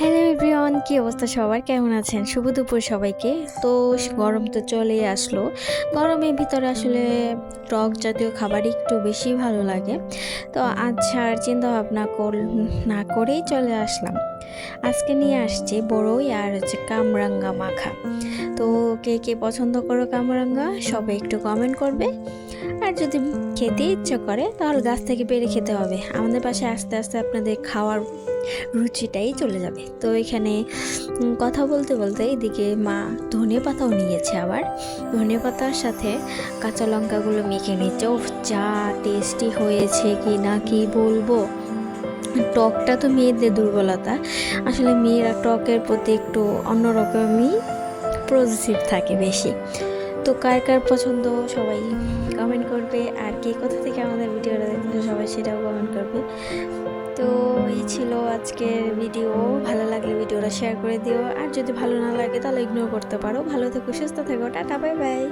Hello everyone কি অবস্থা সবার? কেমন আছেন? শুভ দুপুর সবাইকে। তো গরম তো চলেই আসলো। গরমের ভিতরে আসলে টক জাতীয় খাবার একটু বেশি ভালো লাগে। তো আচ্ছা আর চিন্তা ভাবনা কর না করেই চলে আসলাম। আজকে নিয়ে আসছি বড়ই আর হচ্ছে কামরাঙ্গা মাখা। তো কে কে পছন্দ করো কামরাঙ্গা, সবাই একটু কমেন্ট করবে। আর যদি খেতে ইচ্ছা করে, তাহলে গাছ থেকে পেরে খেতে হবে। আমাদের পাশে আস্তে আস্তে আপনাদের খাওয়ার রুচিটাই চলে যাবে। তো এখানে কথা বলতে বলতে এদিকে মা ধনে পাতাও নিয়েছে আবার। ধনে পাতার সাথে কাঁচা লঙ্কাগুলো মেখে নিচ্ছে ও যা টেস্টি হয়েছে কি না কি বলব। টকটা তো মেয়েদের দুর্বলতা। আসলে মেয়েরা টকের প্রতি একটু অন্যরকমই পজিটিভ থাকে বেশি। তো কার কার পছন্দ সবাই কমেন্ট করবে। আর কে কোথা থেকে আমাদের ভিডিওটা দেখছে সবাই সেটাও কমেন্ট করবে। তো এই ছিল আজকের ভিডিও ভালো লাগলে ভিডিওটা শেয়ার করে দিও। আর যদি ভালো না লাগে তাহলে ইগনোর করতে পারো। ভালো থেকো, সুস্থ থেকো। Tata bye bye